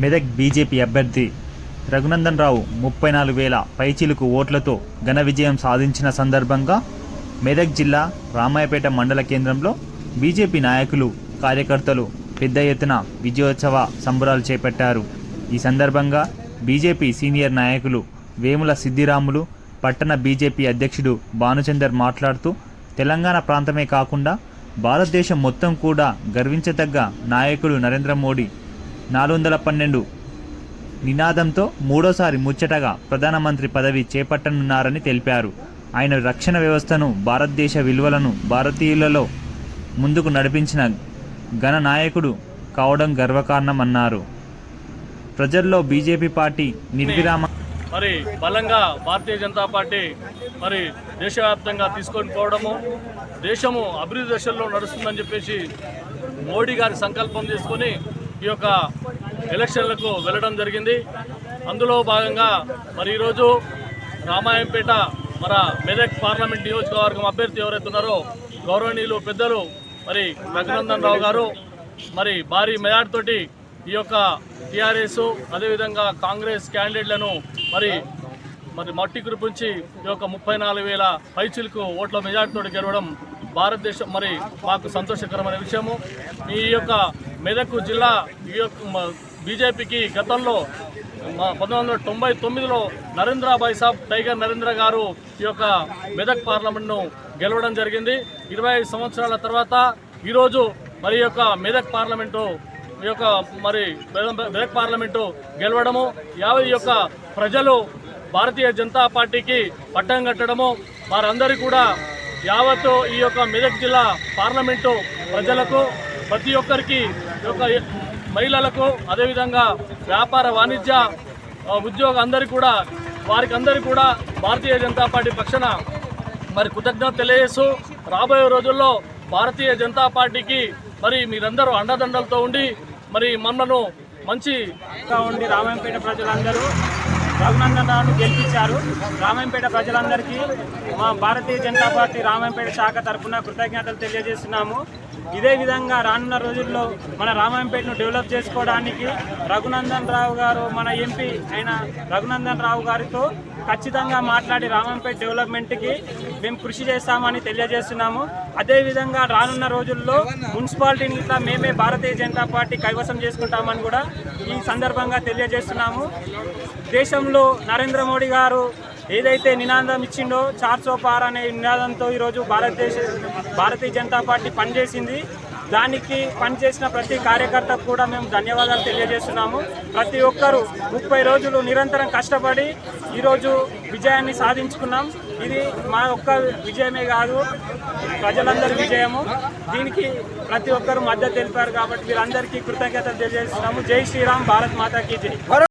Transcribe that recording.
Medak BJP అభ్యర్థి రఘునందన్ రావు ముప్పై నాలుగు వేల పైచిలుకు ఓట్లతో ఘన విజయం సాధించిన సందర్భంగా మెదక్ జిల్లా రామాయపేట మండల కేంద్రంలో బీజేపీ నాయకులు కార్యకర్తలు పెద్ద ఎత్తున విజయోత్సవ సంబరాలు చేపట్టారు. ఈ సందర్భంగా బీజేపీ సీనియర్ నాయకులు వేముల సిద్దిరాములు పట్టణ బీజేపీ అధ్యక్షుడు భానుచందర్ మాట్లాడుతూ తెలంగాణ ప్రాంతమే కాకుండా భారతదేశం మొత్తం కూడా గర్వించదగ్గ నాయకుడు నరేంద్ర మోడీ నాలుగు వందల పన్నెండు. నినాదంతో మూడోసారి ముచ్చటగా ప్రధానమంత్రి పదవి చేపట్టనున్నారని తెలిపారు. ఆయన రక్షణ వ్యవస్థను భారతదేశ విలువలను భారతీయులలో ముందుకు నడిపించిన ఘన నాయకుడు కావడం గర్వకారణమన్నారు. ప్రజల్లో బీజేపీ పార్టీ నిర్విరామ మరి బలంగా భారతీయ జనతా పార్టీ మరి దేశవ్యాప్తంగా తీసుకొని పోవడము దేశము అభివృద్ధి దశల్లో నడుస్తుందని చెప్పేసి మోడీ గారి సంకల్పం తీసుకొని ఈ యొక్క ఎలక్షన్లకు వెళ్ళడం జరిగింది. అందులో భాగంగా మరి ఈరోజు రామాయంపేట మన మెదక్ పార్లమెంట్ నియోజకవర్గం అభ్యర్థి ఎవరైతే ఉన్నారో గౌరవనీయులు పెద్దలు మరి రఘునందన్ రావు గారు మరి భారీ మెజార్టీతోటి ఈ యొక్క టీఆర్ఎస్ అదేవిధంగా కాంగ్రెస్ క్యాండిడేట్లను మరి మరి మట్టి కురిపించి ఈ యొక్క ముప్పై నాలుగు వేల పైచులకు ఓట్ల మెజార్టీతో గెలవడం భారతదేశం మరి మాకు సంతోషకరమైన విషయము. ఈ యొక్క మెదక్ జిల్లా ఈ యొక్క బీజేపీకి గతంలో పంతొమ్మిది వందల తొంభై తొమ్మిదిలో నరేంద్రబాయ్ సాబ్ టైగర్ నరేంద్ర గారు ఈ యొక్క మెదక్ పార్లమెంట్ను గెలవడం జరిగింది. ఇరవై ఐదు సంవత్సరాల తర్వాత ఈరోజు మరి యొక్క మెదక్ పార్లమెంటు ఈ యొక్క మరి మెదక్ పార్లమెంటు గెలవడము యాభై యొక్క ప్రజలు భారతీయ జనతా పార్టీకి పట్టం కట్టడము వారందరూ కూడా యావత్తు ఈ యొక్క మెదక్ జిల్లా పార్లమెంటు ప్రజలకు ప్రతి ఒక్కరికి ఈ యొక్క మహిళలకు అదేవిధంగా వ్యాపార వాణిజ్య ఉద్యోగ అందరికీ కూడా వారికి అందరికీ కూడా భారతీయ జనతా పార్టీ పక్షాన మరి కృతజ్ఞత తెలియజేస్తూ రాబోయే రోజుల్లో భారతీయ జనతా పార్టీకి మరి మీరందరూ అండదండలతో ఉండి మరి మమ్మల్ని మంచి ఉండి రామాయంపేట ప్రజలందరూ రఘునందన్ రావును గెలిపించారు. రామాయంపేట ప్రజలందరికీ మా భారతీయ జనతా పార్టీ రామాయంపేట శాఖ తరఫున కృతజ్ఞతలు తెలియజేస్తున్నాము. ఇదే విధంగా రానున్న రోజుల్లో మన రామాయంపేటను డెవలప్ చేసుకోవడానికి రఘునందన్ రావు గారు మన ఎంపీ అయిన రఘునందన్ రావు గారితో ఖచ్చితంగా మాట్లాడి రామంపేట డెవలప్మెంట్కి మేము కృషి చేస్తామని తెలియజేస్తున్నాము. అదేవిధంగా రానున్న రోజుల్లో మున్సిపాలిటీని ఇట్లా మేమే భారతీయ జనతా పార్టీ కైవసం చేసుకుంటామని కూడా ఈ సందర్భంగా తెలియజేస్తున్నాము. దేశంలో నరేంద్ర మోడీ గారు ఏదైతే నినాదం ఇచ్చిండో చార్ పార్ అనే నినాదంతో ఈరోజు భారతదేశ భారతీయ జనతా పార్టీ పనిచేసింది. దానికి పనిచేసిన ప్రతి కార్యకర్తకు కూడా మేము ధన్యవాదాలు తెలియజేస్తున్నాము. ప్రతి ఒక్కరూ ముప్పై రోజులు నిరంతరం కష్టపడి ఈరోజు విజయాన్ని సాధించుకున్నాం. ఇది మా ఒక్క విజయమే కాదు ప్రజలందరి విజయము. దీనికి ప్రతి ఒక్కరూ మద్దతు తెలిపారు కాబట్టి వీరందరికీ కృతజ్ఞతలు తెలియజేస్తున్నాము. జై శ్రీరామ్ భారత్ మాతాకి జై.